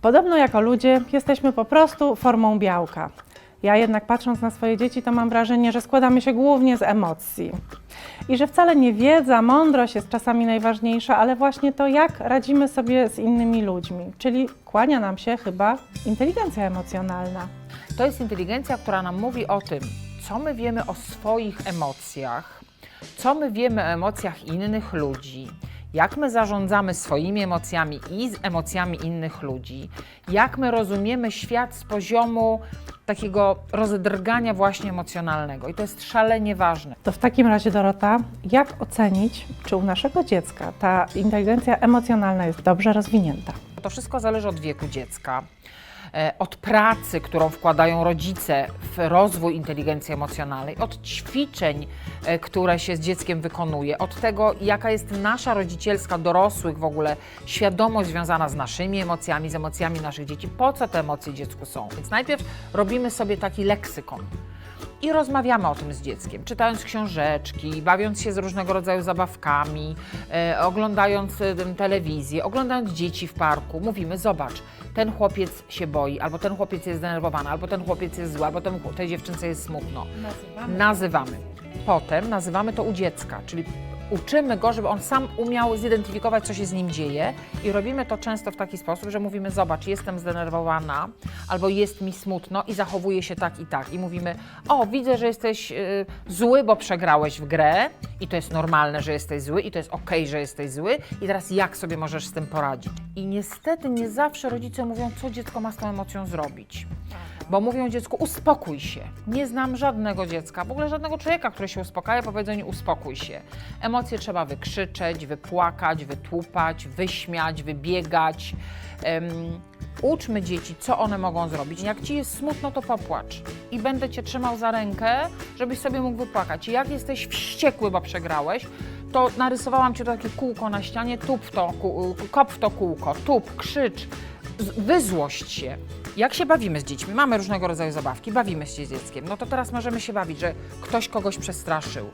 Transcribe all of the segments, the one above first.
Podobno jako ludzie jesteśmy po prostu formą białka. Ja jednak patrząc na swoje dzieci, to mam wrażenie, że składamy się głównie z emocji. I że wcale nie wiedza, mądrość jest czasami najważniejsza, ale właśnie to, jak radzimy sobie z innymi ludźmi. Czyli kłania nam się chyba inteligencja emocjonalna. To jest inteligencja, która nam mówi o tym, co my wiemy o swoich emocjach, co my wiemy o emocjach innych ludzi, jak my zarządzamy swoimi emocjami i z emocjami innych ludzi, jak my rozumiemy świat z poziomu takiego rozdrgania właśnie emocjonalnego. I to jest szalenie ważne. To w takim razie, Dorota, jak ocenić, czy u naszego dziecka ta inteligencja emocjonalna jest dobrze rozwinięta? To wszystko zależy od wieku dziecka, od pracy, którą wkładają rodzice w rozwój inteligencji emocjonalnej, od ćwiczeń, e, które się z dzieckiem wykonuje, od tego, jaka jest nasza rodzicielska, dorosłych w ogóle świadomość związana z naszymi emocjami, z emocjami naszych dzieci, po co te emocje dziecku są. Więc najpierw robimy sobie taki leksykon. I rozmawiamy o tym z dzieckiem, czytając książeczki, bawiąc się z różnego rodzaju zabawkami, e, oglądając e, telewizję, oglądając dzieci w parku. Mówimy, zobacz, ten chłopiec się boi, albo ten chłopiec jest zdenerwowany, albo ten chłopiec jest zły, albo ten, tej dziewczynce jest smutno. Nazywamy. Potem nazywamy to u dziecka, czyli uczymy go, żeby on sam umiał zidentyfikować, co się z nim dzieje i robimy to często w taki sposób, że mówimy, zobacz, jestem zdenerwowana, albo jest mi smutno i zachowuję się tak i tak. I mówimy, o, widzę, że jesteś y, zły, bo przegrałeś w grę i to jest normalne, że jesteś zły i to jest okej, że jesteś zły i teraz jak sobie możesz z tym poradzić? I niestety nie zawsze rodzice mówią, co dziecko ma z tą emocją zrobić. Bo mówią dziecku, uspokój się. Nie znam żadnego dziecka, w ogóle żadnego człowieka, który się uspokaja po powiedzeniu uspokój się. Emocje trzeba wykrzyczeć, wypłakać, wytłupać, wyśmiać, wybiegać. Em, uczmy dzieci, co one mogą zrobić. Jak ci jest smutno, to popłacz. I będę cię trzymał za rękę, żebyś sobie mógł wypłakać. Jak jesteś wściekły, bo przegrałeś, to narysowałam ci takie kółko na ścianie, tup w to, kół- kop w to kółko, tup, krzycz, wyzłość się. Jak się bawimy z dziećmi? Mamy różnego rodzaju zabawki, bawimy się z dzieckiem. No to teraz możemy się bawić, że ktoś kogoś przestraszył,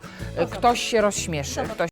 y, ktoś się rozśmieszy, ktoś